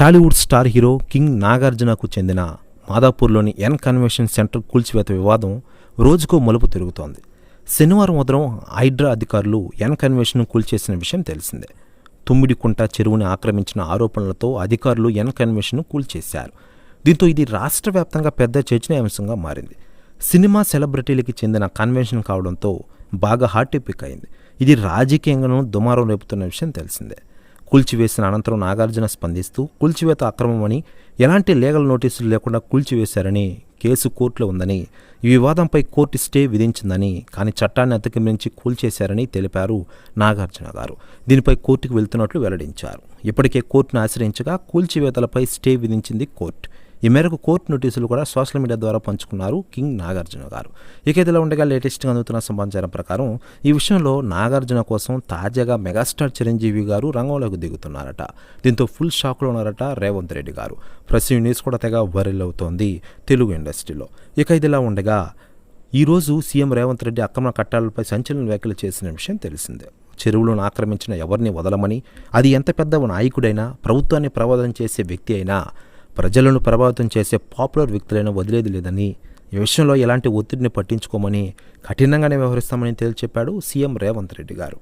Tollywood star hero king నాగార్జునకు చెందిన మాదాపూర్లోని ఎన్ కన్వెన్షన్ సెంటర్ కూల్చివేత వివాదం రోజుకో మలుపు తిరుగుతోంది. శనివారం ఉదయం హైడ్రా అధికారులు ఎన్ కన్వెన్షన్ కూల్చేసిన విషయం తెలిసిందే. తుమ్మిడికుంట చెరువుని ఆక్రమించిన ఆరోపణలతో అధికారులు ఎన్ కన్వెన్షన్ కూల్చేశారు. దీంతో ఇది రాష్ట్ర వ్యాప్తంగా పెద్ద చర్చనీయాంశంగా మారింది. సినిమా సెలబ్రిటీలకి చెందిన కన్వెన్షన్ కావడంతో బాగా హాట్ టాపిక్ అయింది. ఇది రాజకీయంగానూ దుమారం రేపుతున్న విషయం తెలిసిందే. కూల్చివేసిన అనంతరం నాగార్జున స్పందిస్తూ కూల్చివేత అక్రమమని ఎలాంటి లీగల్ నోటీసులు లేకుండా కూల్చివేశారని కేసు కోర్టులో ఉందని ఈ వివాదంపై కోర్టు స్టే విధించిందని కానీ చట్టాన్ని అతిక్రమించి కూల్చేశారని తెలిపారు నాగార్జున గారు. దీనిపై కోర్టుకు వెళ్తున్నట్లు వెల్లడించారు. ఇప్పటికే కోర్టును ఆశ్రయించగా కూల్చివేతలపై స్టే విధించింది కోర్టు. ఈ మేరకు కోర్టు నోటీసులు కూడా సోషల్ మీడియా ద్వారా పంచుకున్నారు కింగ్ నాగార్జున గారు. ఇక ఇదిలా ఉండగా లేటెస్ట్గా అందుతున్న సమాచారం ప్రకారం ఈ విషయంలో నాగార్జున కోసం తాజాగా మెగాస్టార్ చిరంజీవి గారు రంగంలోకి దిగుతున్నారట. దీంతో ఫుల్ షాక్లో ఉన్నారట రేవంత్ రెడ్డి గారు. ప్రెస్ న్యూస్ కూడా తెగ వైరల్ అవుతోంది తెలుగు ఇండస్ట్రీలో. ఇక ఇదిలా ఉండగా ఈరోజు సీఎం రేవంత్ రెడ్డి అక్రమ కట్టాలపై సంచలన వ్యాఖ్యలు చేసిన విషయం తెలిసిందే. చెరువులను ఆక్రమించిన ఎవరిని వదలమని అది ఎంత పెద్ద నాయకుడైనా ప్రభుత్వాన్ని ప్రభావితం చేసే వ్యక్తి అయినా ప్రజలను ప్రభావితం చేసే పాపులర్ వ్యక్తులైనా వదిలేది లేదని ఈ విషయంలో ఎలాంటి ఒత్తిడిని పట్టించుకోమని కఠినంగానే వ్యవహరిస్తామని తేల్చెప్పాడు సీఎం రేవంత్ రెడ్డి గారు.